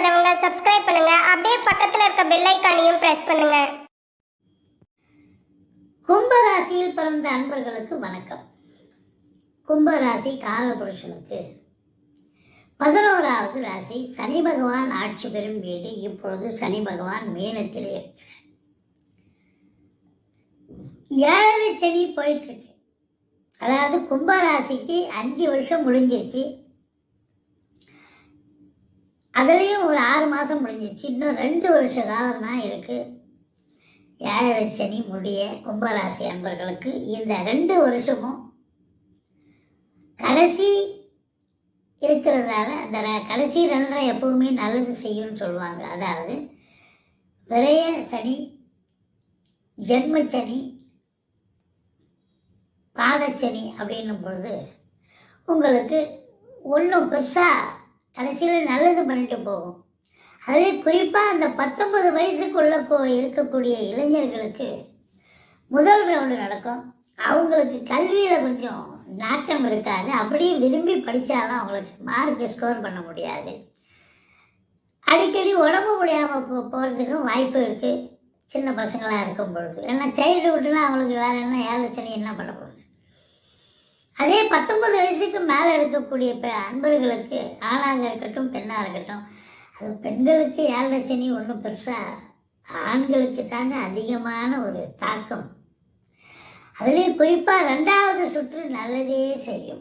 Subscribe பண்ணாதவங்க subscribe பண்ணுங்க. அப்படியே பக்கத்தில் இருக்க பெல் ஐக்கானையும் பிரஸ் பண்ணுங்க. கும்பராசியில் பிறந்த அன்பர்களுக்கு வணக்கம். கும்பராசி காலபுருஷனுக்கு. பதினோராவது ராசி சனி பகவான் ஆட்சி பெறும் வீடு. இப்பொழுது சனி பகவான் மீனத்தில் இருக்கிறார். ஏழரை சனி போயிட்டு இருக்கு. அதாவது கும்பராசிக்கு அஞ்சு வருஷம் முடிஞ்சிருச்சு. அதுலேயும் ஒரு ஆறு மாதம் முடிஞ்சிச்சு. இன்னும் ரெண்டு வருஷ காலம் தான் இருக்குது ஏழரை சனி முடிய கும்பராசி அன்பர்களுக்கு இந்த ரெண்டு வருஷமும் கடைசி இருக்கிறதால அந்த கடைசி ரெண்டரை எப்பவுமே நல்லது செய்யும்னு சொல்லுவாங்க. அதாவது விரைய சனி ஜென்ம சனி பாதச்சனி அப்படின்னும் பொழுது உங்களுக்கு ஒன்றும் பெருசாக கடைசியில் நல்லது பண்ணிட்டு போகும். அதே குறிப்பாக அந்த பத்தொன்பது வயசுக்குள்ள கோ- இருக்கக்கூடிய இளைஞர்களுக்கு முதல் ரவுண்டு நடக்கும். அவங்களுக்கு கல்வியில் கொஞ்சம் நாட்டம் இருக்காது. அப்படியே விரும்பி படித்தாலும் அவங்களுக்கு மார்க் ஸ்கோர் பண்ண முடியாது. அடிக்கடி உடம்பு முடியாமல் போ போகிறதுக்கும் வாய்ப்பு இருக்குது சின்ன பசங்களாக இருக்கும் பொழுது. ஏன்னா சைல்டுஹுட்னா அவங்களுக்கு வேறு என்ன ஏழச்சனி என்ன பண்ண போகுது? அதே பத்தொன்பது வயசுக்கு மேலே இருக்கக்கூடிய இப்போ அன்பர்களுக்கு ஆணாக இருக்கட்டும் பெண்ணாக இருக்கட்டும் அது பெண்களுக்கு ஏழரை சனி ஒன்றும் பெருசாக ஆண்களுக்கு தாங்க அதிகமான ஒரு தாக்கம். அதுலேயும் குறிப்பாக ரெண்டாவது சுற்று நல்லதே செய்யும்.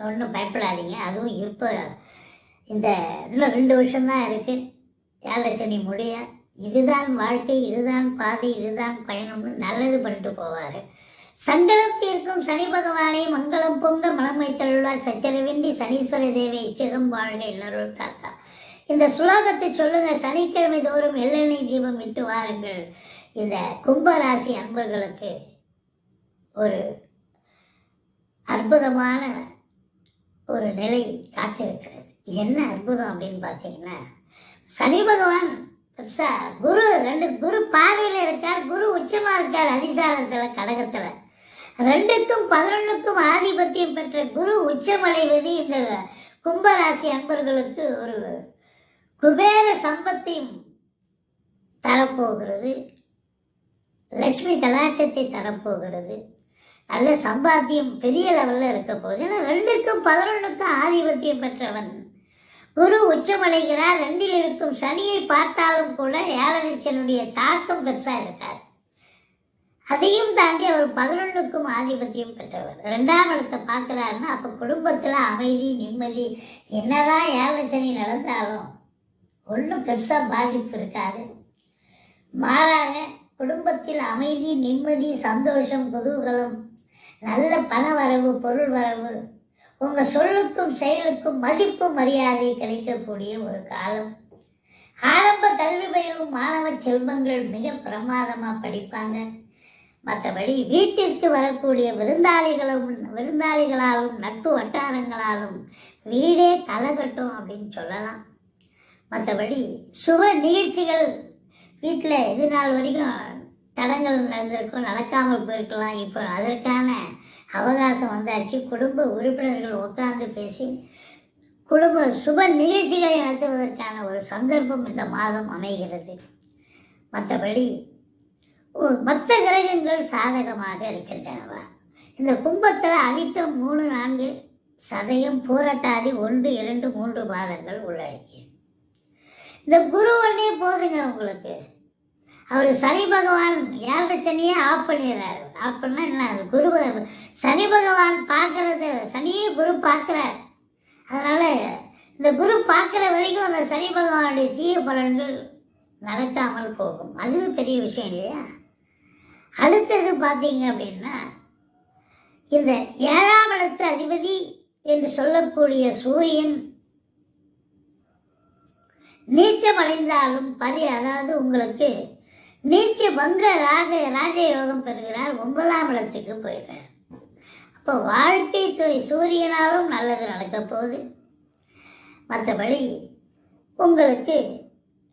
ஒன்றும் பயப்படாதீங்க. அதுவும் இப்போ இந்த இன்னும் ரெண்டு வருஷம்தான் இருக்குது ஏழரை சனி முடிய இதுதான் வாழ்க்கை இதுதான் பாதை இதுதான் பயணம்னு நல்லது பண்ணிட்டு போவார். சங்கடம் தீர்க்கும் சனி பகவானை மங்களம் பொங்க மனம் வைத்தருள்வார் சச்சரவின்றி சனீஸ்வர தேவை இச்சகம் வாழ்க எல்லாரும் தாத்தா. இந்த சுலோகத்தை சொல்லுங்க சனிக்கிழமை தோறும் எள்ளெண்ணெய் தீபம் விட்டு வாருங்கள். இந்த கும்பராசி அன்பர்களுக்கு ஒரு அற்புதமான ஒரு நிலை காத்திருக்கிறது. என்ன அற்புதம் அப்படின்னு பார்த்தீங்கன்னா சனி பகவான் குரு ரெண்டு குரு பார்வையில் இருக்கார் குரு உச்சமாக இருக்கார் அதிசாரத்தில் கடகத்தில். ரெண்டுக்கும் பதினொன்றுக்கும் ஆதிபத்தியம் பெற்ற குரு உச்சமடைவது இந்த கும்பராசி அன்பர்களுக்கு ஒரு குபேர சம்பத்தையும் தரப்போகிறது. லட்சுமி கலாட்டத்தை தரப்போகிறது. நல்ல சம்பாத்தியம் பெரிய லெவலில் இருக்க போகுது. ஏன்னா ரெண்டுக்கும் பதினொன்றுக்கும் ஆதிபத்தியம் பெற்றவன் குரு உச்சமடைகிறார். ரெண்டில் இருக்கும் சனியை பார்த்தாலும் கூட ஏழரிச்சனுடைய தாக்கம் பெருசாக இருக்காது. அதையும் தாண்டி அவர் பதினொன்றுக்கும் ஆதிபத்தியம் பெற்றவர். ரெண்டாம் இடத்தை பார்க்குறாருன்னா அப்போ குடும்பத்தில் அமைதி நிம்மதி என்னதான் ஏழச்சனி நடந்தாலும் ஒன்றும் பெருசாக பாதிப்பு இருக்காது. மாறாக குடும்பத்தில் அமைதி நிம்மதி சந்தோஷம் குதூகலம் நல்ல பண வரவு பொருள் வரவு உங்கள் சொல்லுக்கும் செயலுக்கும் மதிப்பு மரியாதை கிடைக்கக்கூடிய ஒரு காலம். ஆரம்ப கல்வி பயிலும் மாணவ செல்வங்கள் மிக பிரமாதமாக படிப்பாங்க. மற்றபடி வீட்டிற்கு வரக்கூடிய விருந்தாளிகளும் விருந்தாளிகளாலும் நட்பு வட்டாரங்களாலும் வீடே கலகட்டும் அப்படின்னு சொல்லலாம். மற்றபடி சுப நிகழ்ச்சிகள் வீட்டில் இது நாள் வரைக்கும் தடங்கள் நடந்திருக்கும் நடக்காமல் போயிருக்கலாம். இப்போ அதற்கான அவகாசம் வந்தாச்சு. குடும்ப உறுப்பினர்கள் உட்கார்ந்து பேசி குடும்ப சுப நிகழ்ச்சிகளை நடத்துவதற்கான ஒரு சந்தர்ப்பம் இந்த மாதம் அமைகிறது. மற்றபடி மற்ற கிரகங்கள் சாதகமாக இருக்கின்றனவா? இந்த கும்பத்தில் அவிட்டம் மூணு நான்கு சதயம் பூரட்டாதி ஒன்று இரண்டு மூன்று மாதங்கள் உள்ளடக்கி. இந்த குரு ஒன்றே போதுங்க உங்களுக்கு. அவர் சனி பகவான் ஏழரை சனியே ஆஃப் பண்ணிடுறாரு. ஆஃப் பண்ணால் என்ன அது குரு சனி பகவான் பார்க்கறது சனியே குரு பார்க்குறார். அதனால் இந்த குரு பார்க்குற வரைக்கும் அந்த சனி பகவானுடைய தீய பலன்கள் நடக்காமல் போகும். அதுவும் பெரிய விஷயம் இல்லையா? அடுத்தது பார்த்தீங்க அப்படின்னா இந்த ஏழாம் இடத்து அதிபதி என்று சொல்லக்கூடிய சூரியன் நீச்சம் அடைந்தாலும் பரி அதாவது உங்களுக்கு நீச்ச பங்க ராக ராஜயோகம் பெறுகிறார் ஒன்பதாம் இடத்துக்கு போயிடுறார். அப்போ வாழ்க்கை துறை சூரியனாலும் நல்லது நடக்க போகுது. மற்றபடி உங்களுக்கு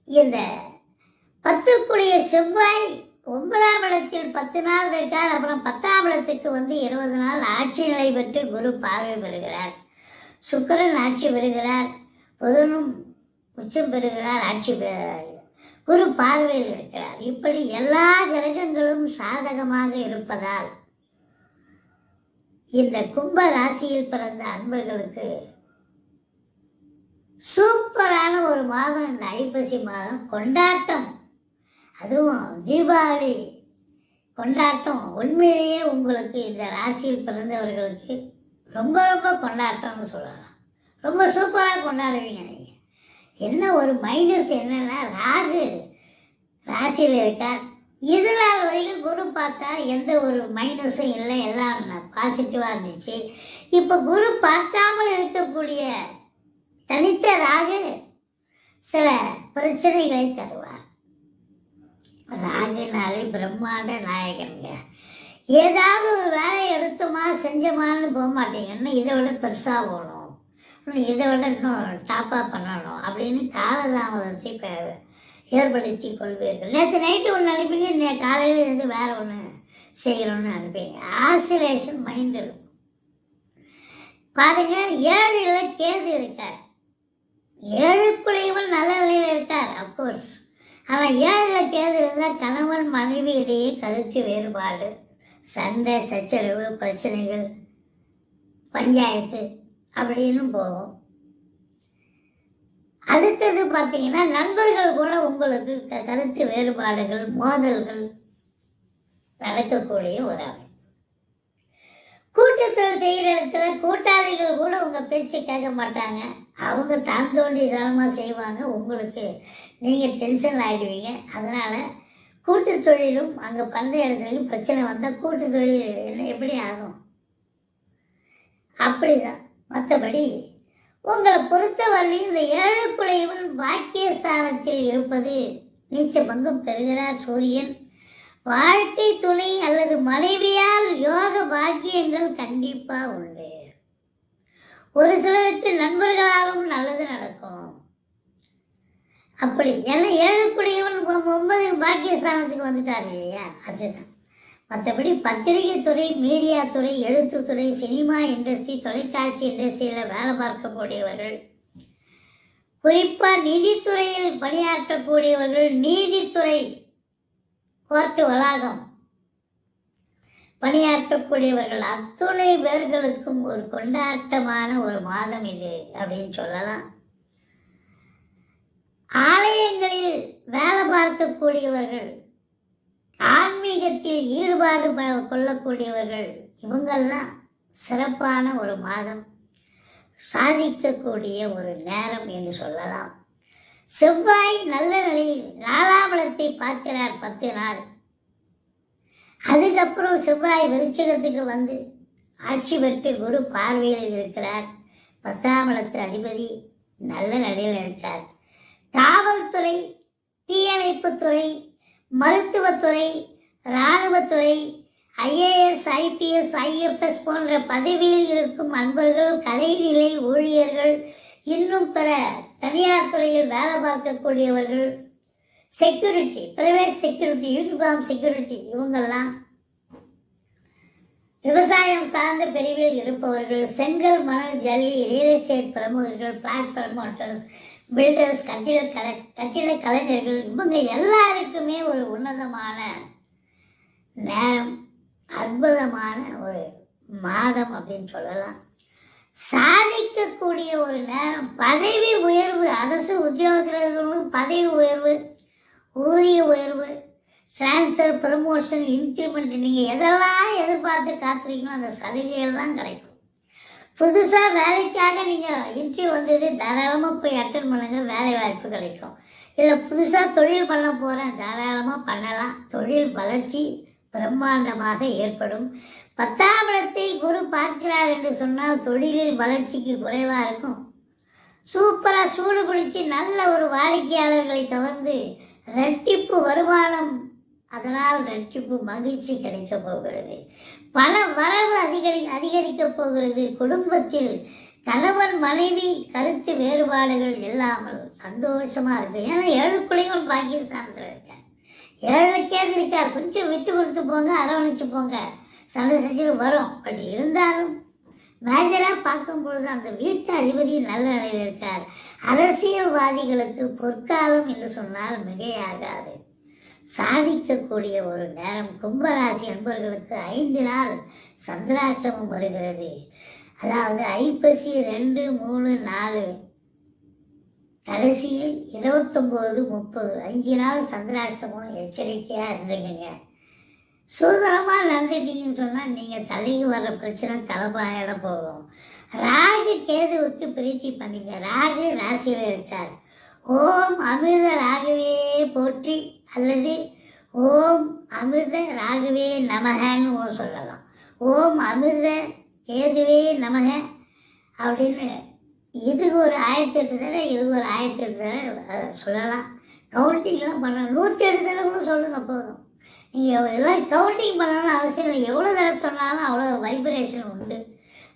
இந்த பத்துக்குடிய செவ்வாய் ஒன்பதாம் இடத்தில் பத்து நாள் இருக்கார் அப்புறம் பத்தாம் இடத்துக்கு வந்து இருபது நாள் ஆட்சி நிலை பெற்று குரு பார்வை பெறுகிறார். சுக்கரன் ஆட்சி பெறுகிறார். புதனும் உச்சம் பெறுகிறார் ஆட்சி பெ- குரு பார்வையில் இருக்கிறார். இப்படி எல்லா கிரகங்களும் சாதகமாக இருப்பதால் இந்த கும்ப ராசியில் பிறந்த அன்பர்களுக்கு சூப்பரான ஒரு மாதம் இந்த ஐப்பசி மாதம் கொண்டாட்டம். அதுவும் தீபாவளி கொண்டாட்டம் உண்மையிலேயே உங்களுக்கு இந்த ராசியில் பிறந்தவர்களுக்கு ரொம்ப ரொம்ப கொண்டாட்டம்னு சொல்லலாம். ரொம்ப சூப்பராக கொண்டாடுவீங்க நீங்கள் என்ன ஒரு மைனஸ் என்னென்னா ராகு ராசியில் இருக்கார். இதில் வரைக்கும் குரு பார்த்தா எந்த ஒரு மைனஸும் இல்லை. எல்லாம் பாசிட்டிவாக இருந்துச்சு. இப்போ குரு பார்க்காமல் இருக்கக்கூடிய தனித்த ராகு சில பிரச்சனைகளை தருவார். ராகுனாலே பிரம்மாண்ட நாயகனுங்க. ஏதாவது ஒரு வேலையை எடுத்தோமா செஞ்சோமான்னு போக மாட்டீங்க. இன்னும் இதை விட பெருசாக போகணும். இன்னும் இதை விட இன்னும் டாப்பாக பண்ணணும் அப்படின்னு காலதாமதத்தை இப்போ ஏற்படுத்தி கொள்வீர்கள். நேற்று நைட்டு ஒன்று அனுப்பிங்க நே காலையில் இருந்து வேறு ஒன்று செய்கிறோன்னு அனுப்பிங்க. ஆசிலேஷன் மைண்ட் இருக்கும் பாருங்க ஏழில் கேது இருக்கார். ஏழுக்குறைவன் நல்ல நிலையில் இருக்கார் அப்கோர்ஸ் ஆனால் ஏழில் கேது இருந்தால் கணவன் மனைவி இடையே கருத்து வேறுபாடு. சண்டை சச்சரவு பிரச்சனைகள் பஞ்சாயத்து அப்படின்னு போகும். அடுத்தது பார்த்தீங்கன்னா நண்பர்கள் கூட உங்களுக்கு க- கருத்து வேறுபாடுகள் மோதல்கள் நடக்கக்கூடிய ஒரு அமைப்பு. கூட்டத்தொழில் செய்கிற இடத்துல கூட்டாளிகள் கூட உங்கள் பேச்சு கேட்க மாட்டாங்க. அவங்க தான் தோண்டி செய்வாங்க உங்களுக்கு. நீங்கள் டென்ஷன் ஆகிடுவீங்க அதனால் கூட்டு தொழிலும் அங்கே பண்ணுற இடத்துலையும் பிரச்சனை வந்தால் கூட்டு தொழில் என்ன எப்படி ஆகும்? அப்படிதான். மற்றபடி உங்களை பொறுத்தவரையில் இந்த ஏழுக்குலைவன் பாக்கியஸ்தானத்தில் இருப்பது நீச்ச பங்கம் பெறுகிறார் சூரியன். வாழ்க்கை துணை அல்லது மனைவியால் யோக பாக்கியங்கள் கண்டிப்பா உண்டு. ஒரு சிலருக்கு நண்பர்களாலும் நல்லது நடக்கும். அப்படி ஏன்னா ஏழக்கூடியவன் ஒன்பது பாக்கியஸ்தானத்துக்கு வந்துட்டார் இல்லையா? அதுதான். மற்றபடி பத்திரிகை துறை மீடியா துறை எழுத்துத்துறை சினிமா இண்டஸ்ட்ரி தொலைக்காட்சி இண்டஸ்ட்ரியில் வேலை பார்க்கக்கூடியவர்கள் குறிப்பாக நிதித்துறையில் பணியாற்றக்கூடியவர்கள் நீதித்துறை கோர்ட்டு வளாகம். பணியாற்றக்கூடியவர்கள் அத்துணை பேர்களுக்கும் ஒரு கொண்டாட்டமான ஒரு மாதம் இது அப்படின்னு சொல்லலாம். ஆலயங்களில் வேலை பார்க்கக்கூடியவர்கள் ஆன்மீகத்தில் ஈடுபாடு கொள்ளக்கூடியவர்கள் இவங்கெல்லாம் சிறப்பான ஒரு மாதம். சாதிக்கக்கூடிய ஒரு நேரம் என்று சொல்லலாம். செவ்வாய் நல்ல நிலையில் நாலாம் பார்க்கிறார் பத்து நாள். அதுக்கப்புறம் செவ்வாய் விருச்சகத்துக்கு வந்து ஆட்சி பெற்று குரு பார்வையில் இருக்கிறார். பத்தாம் இடத்து அதிபதி நல்ல நிலையில் இருக்கார். காவல்துறை தீயணைப்புத்துறை மருத்துவத்துறை இராணுவத்துறை ஐஏஎஸ் ஐபிஎஸ் ஐஎஃப்எஸ் போன்ற பதவியில் இருக்கும் அன்பர்கள் கலைநிலை ஊழியர்கள் இன்னும் பிற தனியார் துறையில் வேலை பார்க்கக்கூடியவர்கள் security private security uniform security இவங்கெல்லாம் விவசாயம் சார்ந்த பிரிவில் இருப்பவர்கள் செங்கல் மணல் ஜல்லி ரியல் எஸ்டேட் பிரமுகர்கள் பிளாட் பிரமோட்டர்ஸ் பில்டர்ஸ் கட்டிட கலை கட்டிட கலைஞர்கள் இவங்க எல்லாருக்குமே ஒரு உன்னதமான நேரம் அற்புதமான ஒரு மாதம் அப்படின்னு சொல்லலாம். சாதிக்கக்கூடிய ஒரு நேரம். பதவி உயர்வு அரசு உத்தியோகத்திலும் பதவி உயர்வு ஊதிய உயர்வு ட்ரான்ஸ்ஃபர் ப்ரமோஷன் இன்க்ரிமெண்ட் நீங்கள் எதெல்லாம் எதிர்பார்த்து காத்துறீங்களோ அந்த சலுகைகள்லாம் கிடைக்கும். புதுசாக வேலைக்காக நீங்கள் இன்ட்ரிவ் வந்தது தாராளமாக போய் அட்டன் பண்ணுங்கள் வேலை வாய்ப்பு கிடைக்கும். இல்லை புதுசாக தொழில் பண்ண போகிறேன் தாராளமாக பண்ணலாம். தொழில் வளர்ச்சி பிரம்மாண்டமாக ஏற்படும். பத்தாம் இடத்தை குரு பார்க்கிறார் என்று சொன்னால் தொழிலில் வளர்ச்சிக்கு குறைவாக இருக்கும். சூப்பராக சூடு பிடிச்சி நல்ல ஒரு வாடிக்கையாளர்களை கவர்ந்து ரெட்டிப்பு வருமானம் அதனால் ரெட்டிப்பு மகிழ்ச்சி கிடைக்கப் போகிறது. பல வரவு அதிகரி அதிகரிக்கப் போகிறது. குடும்பத்தில் கணவன் மனைவி கருத்து வேறுபாடுகள் இல்லாமல் சந்தோஷமாக இருக்கு ஏன்னா ஏழு குழந்தைகள் பாகிஸ்தானத்தில் இருக்கேன் ஏழுக்கேது இருக்கா? கொஞ்சம் விட்டு கொடுத்து போங்க அரவணைச்சு போங்க. சண்டை செஞ்சு வரும். பட் இருந்தாலும் மேஜராக பார்க்கும் பொழுது அந்த வீட்டு அதிபதி நல்ல நிலையில் இருக்கார். அரசியல்வாதிகளுக்கு பொற்காலம் என்று சொன்னால் மிகையாகாது. சாதிக்கக்கூடிய ஒரு நேரம் கும்பராசி அன்பர்களுக்கு ஐந்து நாள் சந்திராஷ்டமம் வருகிறது. அதாவது ஐப்பசி ரெண்டு மூணு நாலு கடைசியில் இருபத்தொம்போது முப்பது. அஞ்சு நாள் சந்திராஷ்டமம் எச்சரிக்கையாக இருந்துக்கங்க. சுதந்திரமாக நடந்துட்டீங்கன்னு சொன்னால் நீங்கள் தலைக்கு வர்ற பிரச்சனை தலைப்பாயிட போகும். ராகு கேதுவுக்கு பிரீத்தி பண்ணுங்க ராகு ராசியில் இருக்கார். ஓம் அமிர்த ராகவே போற்றி அல்லது ஓம் அமிர்த ராகுவே நமகன்னு சொல்லலாம். ஓம் அமிர்த கேதுவே நமக அப்படின்னு இதுக்கு ஒரு ஆயிரத்தி எட்டு தடவை இதுக்கு ஒரு ஆயிரத்தி எட்டு தடவை சொல்லலாம். கவுண்டிங்லாம் பண்ணலாம் நூற்றி எட்டு தடவை கூட சொல்லுங்கள் போதும். நீங்கள் எல்லாம் கவுண்டிங் பண்ணணும்னு அவசியம் இல்லை. எவ்வளோ தடவை சொன்னாலும் அவ்வளோ வைப்ரேஷன் உண்டு.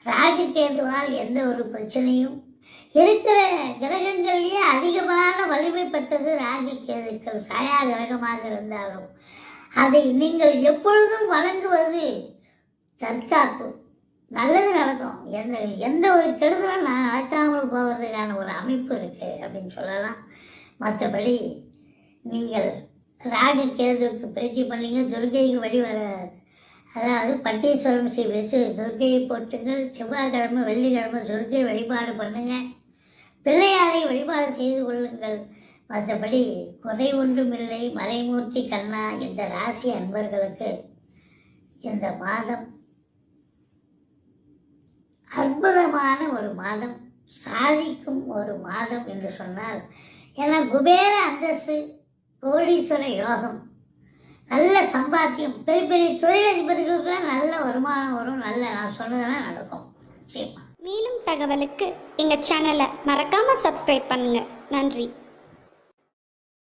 ராகு கேதுவால் எந்த ஒரு பிரச்சனையும் இருக்கிற கிரகங்கள்லேயே அதிகமான வலிமை பெற்றது ராகு கேதுக்கள் சாயா கிரகமாக இருந்தாலும் அதை நீங்கள் எப்பொழுதும் வழங்குவது தற்காப்பு. நல்லது நடக்கும். எந்த எந்த ஒரு கெடுதலும் நான் நடக்காமல் போவதற்கான ஒரு அமைப்பு இருக்குது அப்படின்னு சொல்லலாம். மற்றபடி நீங்கள் ராகு கேதுக்கு பேச்சு பண்ணீங்க துர்கைக்கு வழிவர அதாவது பட்டீஸ்வரம் ஸ்ரீ விசு துர்கையை போட்டுங்கள் செவ்வாய்க்கிழமை வெள்ளிக்கிழமை துர்கை வழிபாடு பண்ணுங்கள் பிள்ளையாரை வழிபாடு செய்து கொள்ளுங்கள். மற்றபடி குறை ஒன்றுமில்லை மறைமூர்த்தி கண்ணா இந்த ராசி அன்பர்களுக்கு இந்த மாதம் அற்புதமான ஒரு மாதம் சாதிக்கும் ஒரு மாதம் என்று சொன்னால் ஏன்னா குபேர அந்தஸ்து கோடீஸ்வர யோகம் நல்ல சம்பாத்தியம் பெரிய பெரிய தொழிலதிபர்களுக்கெல்லாம் நல்ல வருமானம் வரும். நல்ல நான் சொன்னதெல்லாம் நடக்கும். நிச்சயமா. மேலும் தகவலுக்கு எங்கள் சேனலை மறக்காமல் சப்ஸ்கிரைப் பண்ணுங்கள் நன்றி.